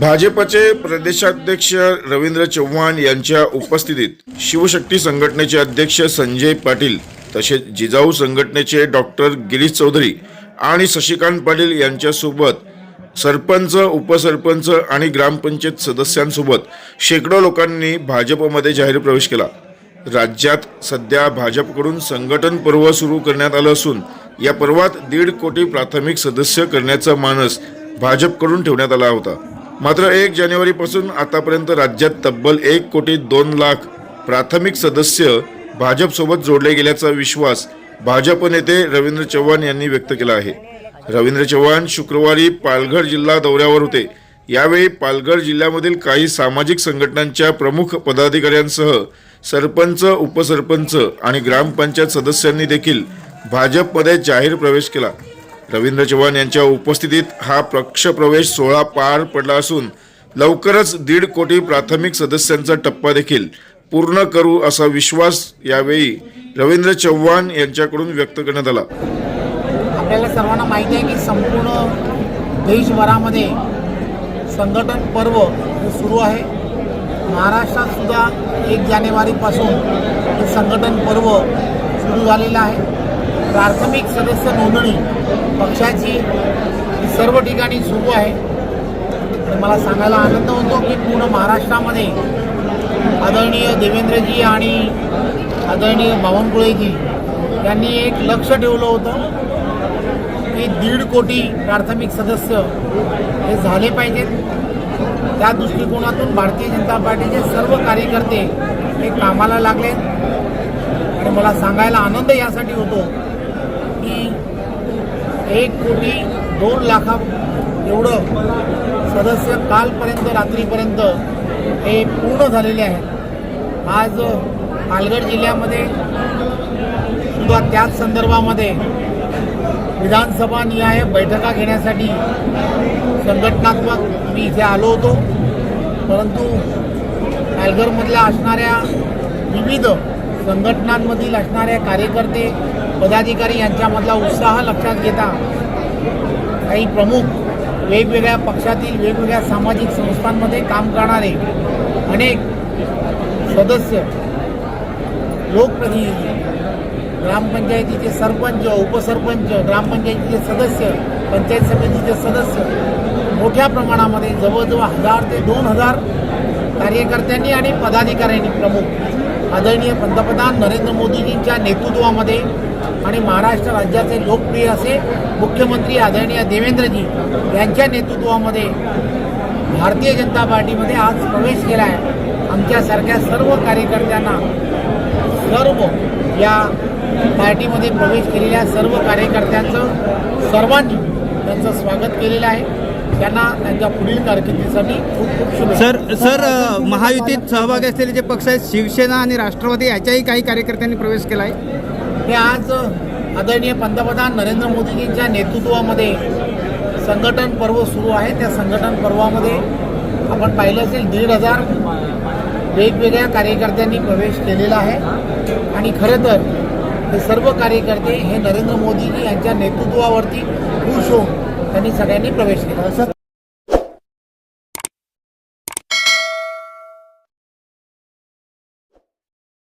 भाजपचे प्रदेशाध्यक्ष रवींद्र चव्हाण यांच्या उपस्थितीत शिवशक्ती संघटनेचे अध्यक्ष संजय पाटील तसेच जिजाऊ संघटनेचे डॉक्टर गिरीश चौधरी आणि शशिकांत पाटील यांच्यासोबत सरपंच उपसरपंच आणि ग्रामपंचायत सदस्यांसोबत शेकडो लोकांनी भाजपमध्ये जाहीर प्रवेश केला. राज्यात सध्या भाजपकडून संघटन पर्व सुरू करण्यात आलं असून या पर्वात दीड कोटी प्राथमिक सदस्य करण्याचा मानस भाजपकडून ठेवण्यात आला होता. मात्र एक जानेवारीपासून आतापर्यंत राज्यात तब्बल एक कोटी दोन लाख प्राथमिक सदस्य भाजपसोबत जोडले गेल्याचा विश्वास भाजप नेते रवींद्र चव्हाण यांनी व्यक्त केला आहे. रवींद्र चव्हाण शुक्रवारी पालघर जिल्हा दौऱ्यावर होते. यावेळी पालघर जिल्ह्यामधील काही सामाजिक संघटनांच्या प्रमुख पदाधिकाऱ्यांसह सरपंच उपसरपंच आणि ग्रामपंचायत सदस्यांनी देखील भाजपमध्ये जाहीर प्रवेश केला. रवींद्र चव्हाण यांच्या उपस्थितीत हा पक्षप्रवेश सोहळा पार पडला असून लवकरच दीड कोटी प्राथमिक सदस्यांचा टप्पा देखील पूर्ण करू असा विश्वास यावेळी रवींद्र चव्हाण यांच्याकडून व्यक्त करण्यात आला. आपल्याला सर्वांना माहिती आहे की संपूर्ण देशभरामध्ये संघटन पर्व हे सुरू आहे. महाराष्ट्रात सुद्धा एक जानेवारीपासून हे संघटन पर्व सुरू झालेलं आहे. प्राथमिक सदस्य नोंदणी पक्षाची सर्व ठिकाणी सुरू आहे. आणि मला सांगायला आनंद होतो की पूर्ण महाराष्ट्रामध्ये आदरणीय देवेंद्रजी आणि आदरणीय बावनकुळेजी यांनी एक लक्ष ठेवलं होतं की दीड कोटी प्राथमिक सदस्य हे झाले पाहिजेत. त्या दृष्टिकोनातून भारतीय जनता पार्टीचे सर्व कार्यकर्ते हे कामाला लागले आणि मला सांगायला आनंद यासाठी होतो एक कोटी दोन लाखा एवढं सदस्य कालपर्यंत रात्रीपर्यंत हे पूर्ण झालेले आहेत. आज पालघर जिल्ह्यामध्ये सुद्धा त्याच संदर्भामध्ये विधानसभा निहाय बैठका घेण्यासाठी संघटनात्मक मी इथे आलो होतो. परंतु पालघरमधल्या असणाऱ्या विविध संघटनांमधील असणाऱ्या कार्यकर्ते पदाधिकारी यांच्यामधला उत्साह लक्षात घेता काही प्रमुख वेगवेगळ्या पक्षातील वेगवेगळ्या सामाजिक संस्थांमध्ये काम करणारे अनेक सदस्य लोकप्रतिनिधी ग्रामपंचायतीचे सरपंच उपसरपंच ग्रामपंचायतीचे सदस्य पंचायत समितीचे सदस्य मोठ्या प्रमाणामध्ये जवळजवळ हजार ते दोन हजार कार्यकर्त्यांनी आणि पदाधिकाऱ्यांनी प्रमुख आदरणीय पंतप्रधान नरेंद्र मोदीजींच्या नेतृत्वामध्ये आणि महाराष्ट्र राज्याचे लोकप्रिय असे मुख्यमंत्री आदरणीय देवेंद्रजी यांच्या नेतृत्वामध्ये भारतीय जनता पार्टीमध्ये आज प्रवेश केला आहे आमच्यासारख्या सर्व कार्यकर्त्यांना सर्व या पार्टीमध्ये प्रवेश केलेल्या सर्व कार्यकर्त्यांचं सर्वांनी त्यांचं स्वागत केलेलं आहे. त्यांना त्यांच्या पुढील कारकिर्दीसाठी खूप खूप शुभेच्छा. सर सर महायुतीत सहभागी असलेले जे पक्ष आहेत शिवसेना आणि राष्ट्रवादी याच्याही काही कार्यकर्त्यांनी प्रवेश केला आहे हे आज आदरणीय पंतप्रधान नरेंद्र मोदीजींच्या नेतृत्वामध्ये संघटन पर्व सुरू आहे. त्या संघटन पर्वामध्ये आपण पाहिलं असेल दीड हजार वेगवेगळ्या कार्यकर्त्यांनी प्रवेश केलेला आहे. आणि खरं तर हे सर्व कार्यकर्ते हे नरेंद्र मोदीजी यांच्या नेतृत्वावरती खुश होऊन त्यांनी सगळ्यांनी प्रवेश केला. असं